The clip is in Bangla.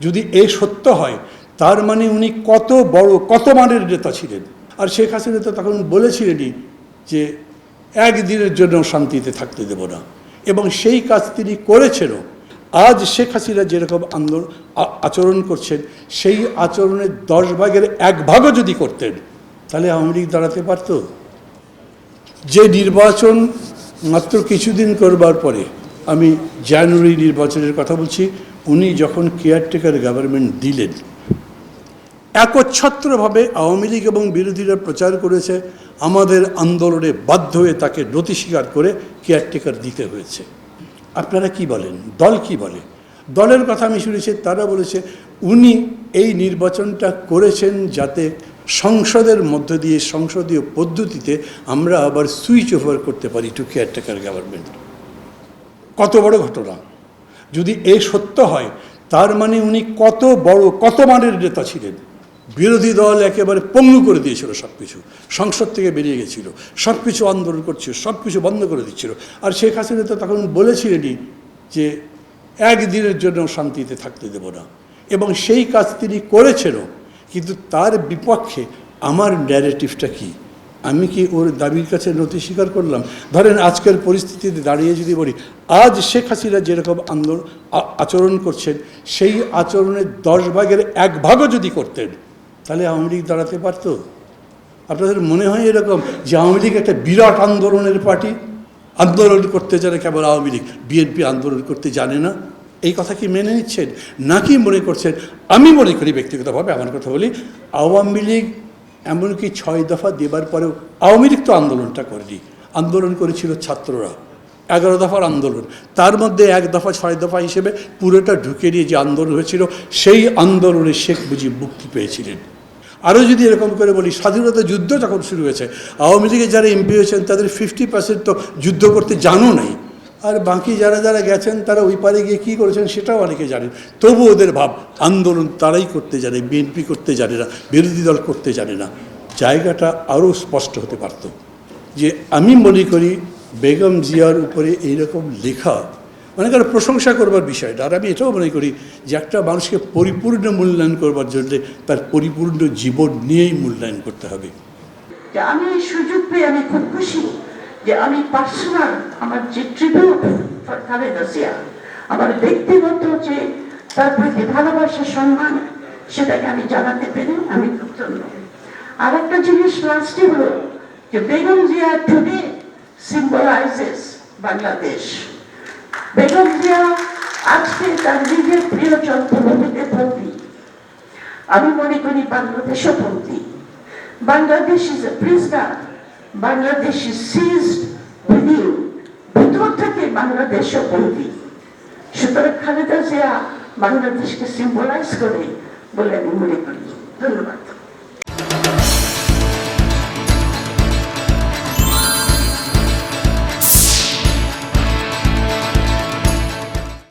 যদি এ সত্য হয়, তার মানে উনি কত বড়, কত মানের নেতা ছিলেন। আর শেখ হাসিনা তো তখন বলেছিলেনই যে, একদিনের জন্য শান্তিতে থাকতে দেব না। এবং সেই কাজ তিনি করেছেনও। আজ শেখ হাসিনা যেরকম আন্দোলন আচরণ করছেন, সেই আচরণের দশ ভাগের এক ভাগও যদি করতেন, তাহলে আওয়ামী লীগ দাঁড়াতে পারতো। যে নির্বাচন মাত্র কিছুদিন করবার পরে, আমি জানুয়ারি নির্বাচনের কথা বলছি উনি যখন কেয়ারটেকার গভর্নমেন্ট দিলেন, একচ্ছত্রভাবে আওয়ামী লীগ এবং বিরোধীরা প্রচার করেছে, আমাদের আন্দোলনে বাধ্য হয়ে তাকে নথি স্বীকার করে কেয়ারটেকার দিতে হয়েছে। আপনারা কি বলেন? দল কি বলে? দলের কথা আমি শুনেছি, তারা বলেছে, উনি এই নির্বাচনটা করেছেন যাতে সংসদের মধ্য দিয়ে সংসদীয় পদ্ধতিতে আমরা আবার সুইচ ওভার করতে পারি টু কেয়ারটেকার গভর্নমেন্ট কত বড় ঘটনা। যদি এ সত্য হয়, তার মানে উনি কত বড়, কত মানের নেতা ছিলেন। বিরোধী দল একেবারে পঙ্গু করে দিয়েছিল সব কিছু সংসদ থেকে বেরিয়ে গেছিল। সব কিছু আন্দোলন করছিল সব কিছু বন্ধ করে দিচ্ছিল। আর শেখ হাসিনা তো তখন বলেছিলেনই যে, একদিনের জন্য শান্তিতে থাকতে দেব না। এবং সেই কাজ তিনি করেছেনও। কিন্তু তার বিপক্ষে আমার ন্যারেটিভটা কী? আমি কি ওর দাবির কাছে নথি স্বীকার করলাম? ধরেন আজকের পরিস্থিতিতে দাঁড়িয়ে যদি বলি, আজ শেখ হাসিনা যেরকম আন্দোলন আচরণ করছেন, সেই আচরণের দশ ভাগের এক ভাগও যদি করতেন, তাহলে আওয়ামী লীগ দাঁড়াতে পারতো? আপনাদের মনে হয় এরকম যে আওয়ামী লীগ একটা বিরাট আন্দোলনের পার্টি? আন্দোলন করতে জানে কেবল আওয়ামী লীগ, বিএনপি আন্দোলন করতে জানে না? এই কথা কি মেনে নিচ্ছেন? নাকি মনে করছেন? আমি মনে করি ব্যক্তিগতভাবে আমার কথা বলি, আওয়ামী লীগ এমনকি ছয় দফা দেবার পরেও আওয়ামী লীগ তো আন্দোলনটা করেনি। আন্দোলন করেছিল ছাত্ররা। এগারো দফার আন্দোলন। তার মধ্যে এক দফা, ছয় দফা হিসেবে পুরোটা ঢুকে নিয়ে যে আন্দোলন হয়েছিল, সেই আন্দোলনে শেখ মুজিব মুক্তি পেয়েছিলেন। আরও যদি এরকম করে বলি, স্বাধীনতা যুদ্ধ যখন শুরু হয়েছে, আওয়ামী লীগের যারা এমপি হয়েছেন, তাদের ফিফটি পার্সেন্ট তো যুদ্ধ করতে জানো নাই। আর বাকি যারা যারা গেছেন, তারা ওই পারে গিয়ে কী করেছেন সেটাও অনেকে জানেন। তবু ওদের ভাব, আন্দোলন তারাই করতে জানে, বিএনপি করতে জানে না, বিরোধী দল করতে জানে না। জায়গাটা আরও স্পষ্ট হতে পারত যে আমি মনে করি বেগম জিয়ার উপরে এইরকম লেখা অনেক আর প্রশংসা করবার বিষয়টা আর আমি এটাও মনে করি যে একটা মানুষকে পরিপূর্ণ মূল্যায়ন করবার জন্য তার পরিপূর্ণ জীবন নিয়েই মূল্যায়ন করতে হবে। আমি সুযোগ পেয়ে আমি খুব খুশি। যে আমি পার্সোনাল, আমার যে ট্রিবিউট আমার ব্যক্তিগত যে তার প্রতি ভালোবাসা, সম্মান, সেটাকে আমি জানাতে পেরে আমি আর একটা জিনিস লাস্টে হলো যে বেগম জিয়া টুডে সিম্বলাইজেস বাংলাদেশ। বেগম জিয়া আজকে তার নিজের প্রিয় যন্ত্রভূমিতে বন্দী আমি মনে করি বাংলাদেশও বন্দী Bangladesh is a prisoner Bangladesh ভিতর থেকে বাংলাদেশও বন্দী সুতরাং খালেদা জিয়া বাংলাদেশকে সিম্বলাইজ করে বলে আমি মনে করি। ধন্যবাদ।